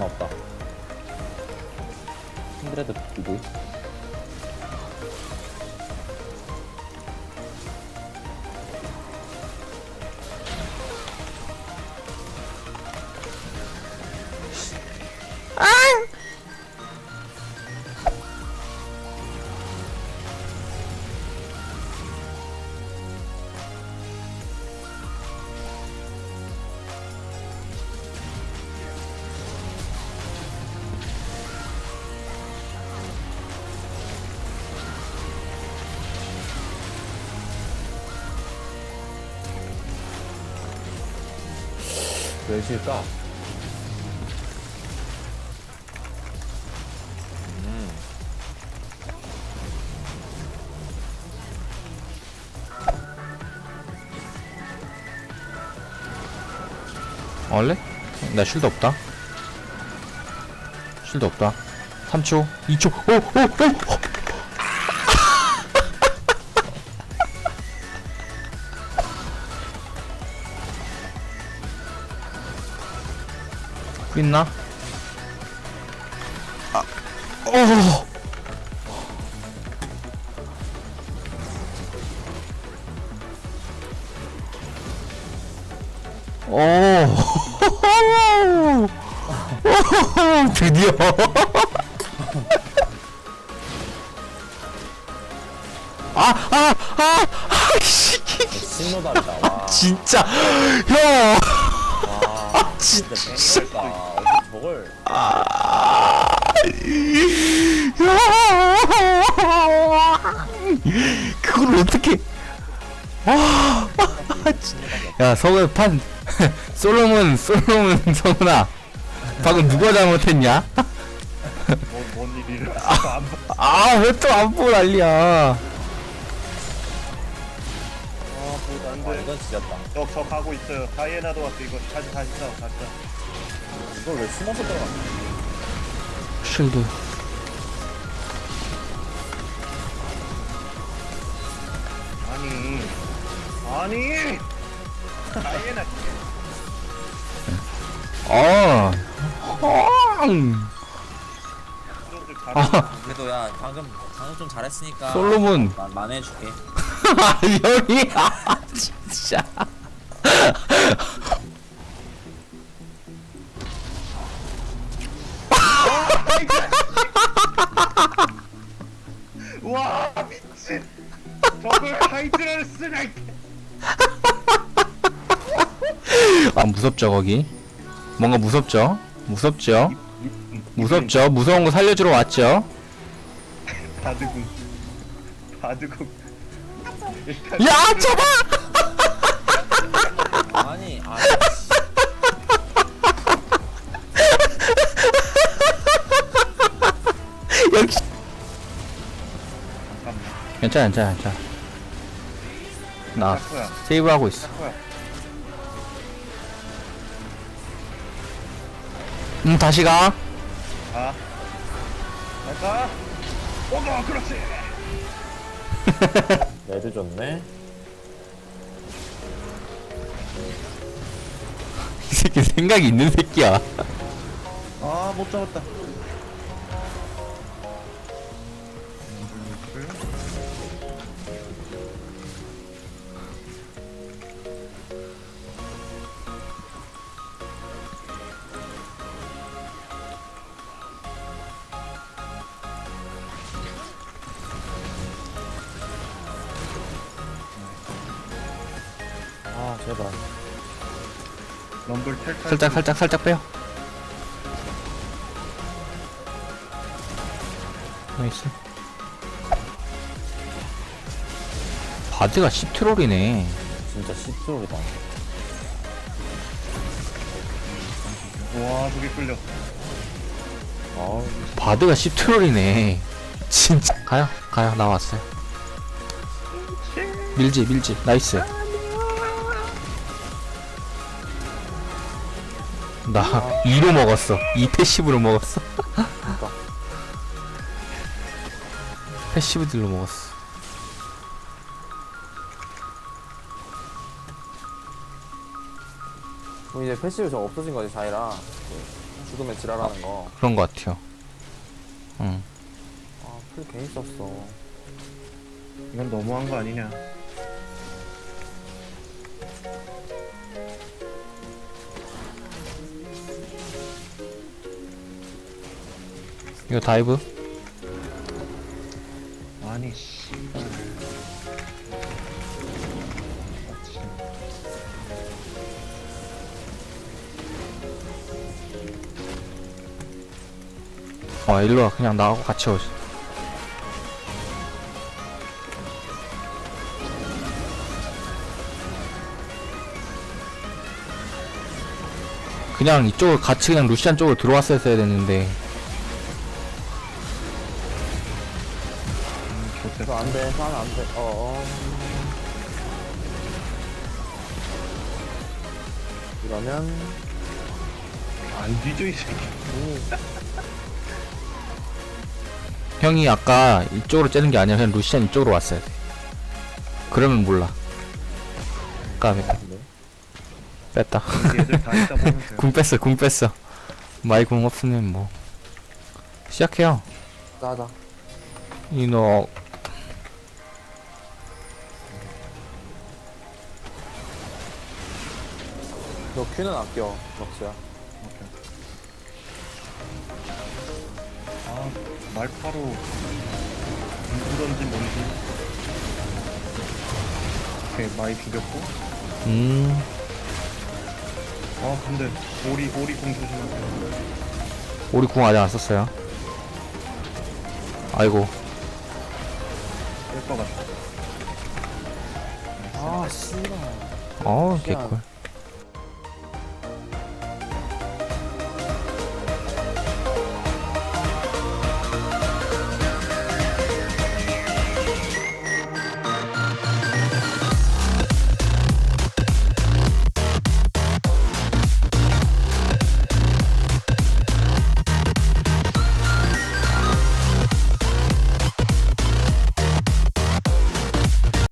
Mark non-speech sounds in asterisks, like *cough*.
하나 없다. 힌드레드 누구? 몇일까? 원래? 나 쉴드 없다. 쉴드 없다. 3초, 2초, 오, 오, 오! 있나? 아, 어. 오. *laughs* 드디어. 아, 아, 아, 아이씨. 신노답이다. 와. 진짜. 형. 와. 진짜. 저걸. 그걸 어떻게? 와, 야 성우 판 *laughs* 솔로몬 솔로몬 성우나 방금 누가 잘못했냐? 뭔, 뭔 일이 일어났어 안 봐. 아 왜 또 안 보고 난리야? 아, 보도 안 아, 돼. 이건. 저, 저 가고 있어요. 다이애나도 왔어. 이거 다시, 다시 싸워, 다시 싸워. 이걸 왜 숨어서 들어가? 쉴드. 아니. 아니! 다이애나. 어. 헝. 그런들 아 잘해. 그래도 야 방금 방금 좀 잘했으니까 솔로몬. 만 만회해줄게 형이 아 진짜. 와, 미친! 저걸 하이드라를 쓰냐, 이아 무섭죠 거기? 뭔가 무섭죠? 무섭죠? 무섭죠? 무서운 거 살려주러 왔죠? 바드궁. 바드궁. 야 잡아! 아니 아 역시 잠깐만. 괜찮아 괜찮아 괜찮아 나 샤코야, 세이브하고 있어 샤코야. 음 다시 가 가. 갈까? 오너 그렇지! *laughs* 레드 줬네. 이 새끼 생각이 있는 새끼야 아, 못 잡았다. 제발. 럼블 탈탈. 살짝 살짝 살짝 빼요. 나이스. 바드가 10트롤이네. 진짜 시트롤이다. 와, 저게 끌려. 아우, 바드가 10트롤이네. 진짜. 가요 가요. 나왔어요. 밀지 밀지. 나이스 나 2로 먹었어 2 패시브로 먹었어 패시브 딜로 먹었어 그럼 이제 패시브 저 없어진 거지, 자이라. 죽음의 지랄하는 거. 그런 거 같아요. 응. 아, 풀 괜히 썼어. 이건 너무한 거 아니냐 이거 다이브? 아니 씨발 아, 진짜. 어, 일로 와. 그냥 나하고 같이 오지. 그냥 이쪽을 같이 그냥 루시안 쪽으로 들어왔어야 됐는데 안 돼, 하면 안 돼. 어, 어. 이러면, 안 뒤져 이 새끼 형이 아까 이쪽으로 째는 게 아니라 그냥 루시안 이쪽으로 왔어야 돼. 그러면 몰라. 까비. 뺐다. 여기 애들 다 있다 보면 돼요 *laughs* 궁 뺐어, 궁 뺐어. 마이 궁 없으면 뭐. 시작해요. 짜자. 이노. 너 큐는 아껴, 럭스야. 아 말파로 누구던지 뭔지 오케이 많이 죽였고 음. 아 근데 오리 오리 공 조심하세요 우리 궁 아직 안 썼어요. 아이고. 뺄것 같아 아, 씨발. 어, 개꿀.